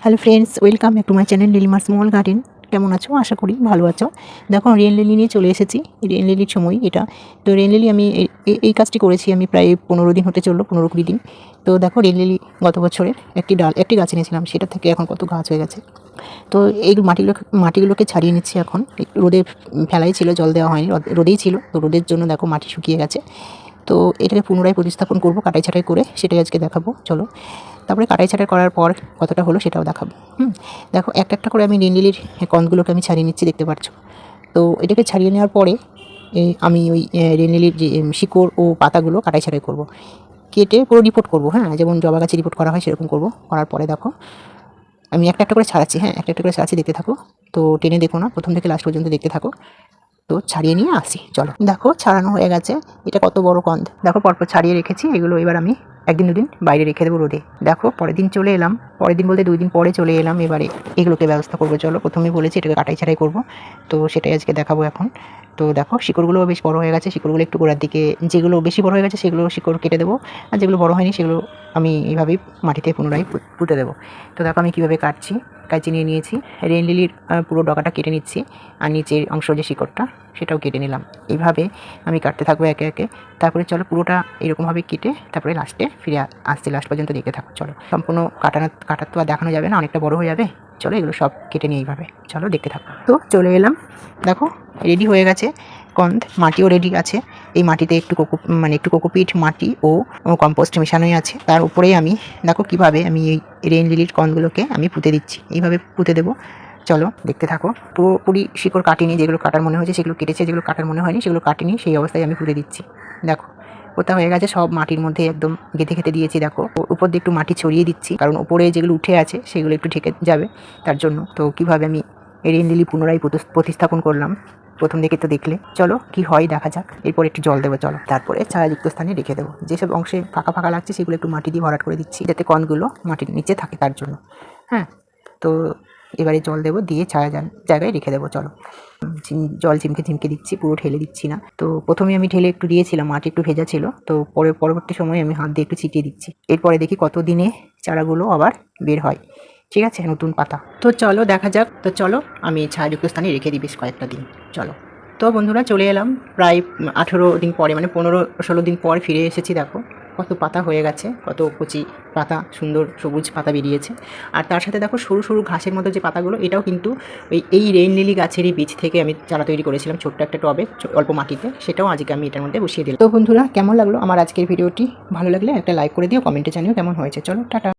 Hello friends welcome back to my channel নীলিমার small garden কেমন আছো? আশা করি ভালো আছো। দেখো রেন লিলি নিয়ে চলে এসেছি। রেন লিলির সময় এটা। তো রেন লিলি আমি এই- কাজটি করেছি আমি প্রায় পনেরো দিন হতে চলল, পনেরো কুড়ি দিন। তো দেখো রেন লিলি গত বছরের একটি ডাল, একটি গাছ এনেছিলাম। সেটা থেকে এখন কত গাছ হয়ে গেছে। তো এই মাটিগুলো, মাটিগুলোকে ছাড়িয়ে নিচ্ছি এখন। রোদে ফেলাই ছিল, জল দেওয়া হয়নি, রোদ- রোদেই ছিল। তো রোদের জন্য দেখো, মাটি শুকিয়ে গেছে। তো এটাকে পুনরায় প্রতিস্থাপন করব, কাটাই ছাটাই করে, সেটাই আজকে দেখাবো। চলো। তারপরে কাটাই ছাটাই করার পর কতটা হলো সেটাও দেখাবো। হুম, দেখো একটা একটা করে আমি রেন্ডিলির কন্দগুলোকে আমি ছাড়িয়ে নিচ্ছি, দেখতে পাচ্ছ তো এটাকে ছাড়িয়ে নেওয়ার পরে আমি ওই রেন্ডিলির যে শিকড় ও পাতাগুলো কাটাই ছাটাই করব। কেটে পুরো রিপোর্ট করব হ্যাঁ যেমন জবা গাছে রিপোর্ট করা হয় সেরকম করব। করার পরে দেখো, আমি একটা একটা করে ছাড়াচ্ছি হ্যাঁ একটা একটা করে ছাড়াচ্ছি, দেখতে থাকো। তো টেনে দেখো না, প্রথম থেকে লাস্ট পর্যন্ত দেখতে থাকো। তো ছাড়িয়ে নিয়ে আসি, চলো। দেখো, ছাড়ানো হয়ে গেছে। এটা কত বড় কন্দ? দেখো, পরপর ছাড়িয়ে রেখেছি, এগুলো এবার আমি একদিন দুদিন বাইরে রেখে দেবো রোদে। দেখো, পরের দিন চলে এলাম। পরের দিন বলতে দুই দিন পরে চলে এলাম এবারে। এগুলোকে ব্যবস্থা করব, চলো। প্রথমে বলেছি এটাকে কাটাই ছাড়াই করব। তো সেটাই আজকে দেখাবো এখন। তো দেখো শিকড়গুলো বেশ বড় হয়ে গেছে। শিকড়গুলো একটু গোড়ার দিকে, যেগুলো বেশি বড় হয়ে গেছে, সেগুলো শিকড় কেটে দেবো। আর যেগুলো বড় হয়নি, সেগুলো আমি এইভাবেই মাটিতে পুনরায় পুঁতে দেবো। তো দেখো আমি কীভাবে কাটছি। কাঁচি নিয়ে নিয়েছি। রেন লিলির পুরো ডগাটা কেটে নিচ্ছি আর নিচের অংশ যে শিকড়টা, সেটাও কেটে নিলাম। এইভাবে আমি কাটতে থাকব একে একে। তারপরে চলো পুরোটা এরকমভাবে কেটে তারপরে লাস্টে ফিরে আ- আসতে লাস্ট পর্যন্ত দেখতে থাকো, চলো। সম্পূর্ণ কাটানো, কাটার তো আর দেখানো যাবে না, অনেকটা বড় হয়ে যাবে। চলো এগুলো সব কেটে নিয়ে এইভাবে। চলো দেখতে থাকো। তো চলে এলাম। দেখো রেডি হয়ে গেছে। কন্দ মাটিও রেডি আছে। এই মাটিতে একটু কোকো মানে একটু কোকোপিট, মাটি ও কম্পোস্ট মেশানোই আছে। তার উপরেই আমি, দেখো কীভাবে আমি এই রেন লিলির কন্দগুলোকে আমি পুঁতে দিচ্ছি। এইভাবে পুঁতে দেবো। চলো, দেখতে থাকো। পুরোপুরি শিকড় কাটিনি, যেগুলো কাটার মনে হয়েছে, সেগুলো কেটেছে, যেগুলো কাটার মনে হয়নি, সেগুলো কাটিনি, সেই অবস্থায় আমি পুঁতে দিচ্ছি। দেখো পোতা হয়ে গেছে? সব মাটির মধ্যে একদম গেঁথে খেতে দিয়েছি, দেখো। উপর দিয়ে একটু মাটি ছড়িয়ে দিচ্ছি, কারণ উপরে যেগুলো উঠে আছে, সেগুলো একটু ঢেকে যাবে তার জন্য। তো কীভাবে আমি রেন লিলি পুনরায় প্রতিস্থাপন করলাম? প্রথম দিকে তো দেখলে। চলো, কি হয় দেখা যাক। এরপর একটু জল দেবো, চলো। তারপরে ছায়াযুক্ত স্থানে রেখে দেবো। যেসব অংশে ফাঁকা ফাঁকা লাগছে, সেগুলো একটু মাটি দিয়ে ভরাট করে দিচ্ছি, যাতে কণগুলো মাটির নিচে থাকে তার জন্য। হ্যাঁ তো এবারে জল দেবো, দিয়ে ছায়া জান- জায়গায় রেখে দেবো, চলো। জল ঝিমকে ঝিমকে দিচ্ছি, পুরো ঢেলে দিচ্ছি না। তো প্রথমে আমি ঢেলে একটু দিয়েছিলাম, মাটি একটু ভেজা ছিল। তো পরে পরবর্তী সময়ে আমি হাত দিয়ে একটু ছিটিয়ে দিচ্ছি। এরপরে দেখি কত দিনে চারাগুলো আবার বের হয়। ঠিক আছে, নতুন পাতা। তো চলো, দেখা যাক। তো চলো, আমি ছায়াযুক্ত স্থানে রেখে দিই বেশ কয়েকটা দিন। চলো। তো বন্ধুরা, চলে এলাম। প্রায় আঠেরো দিন পরে মানে পনেরো, ষোলো দিন পর ফিরে এসেছি, দেখো। কত পাতা হয়ে গেছে, কত কচি পাতা, সুন্দর সবুজ পাতা বেরিয়েছে। আর তার সাথে দেখো, সরু সরু ঘাসের মতো যে পাতাগুলো, এটাও কিন্তু ওই, এই রেইন লিলি গাছেরই বীজ থেকে আমি চারা তৈরি করেছিলাম ছোট্ট একটা টবে অল্প মাটিতে। সেটাও আজকে আমি এটার মধ্যে বসিয়ে দিলাম। তো বন্ধুরা, কেমন লাগল আমার আজকের ভিডিওটি? ভালো লাগলে একটা লাইক করে দিও, কমেন্টে জানিও কেমন হয়েছে। চলো, টাটা।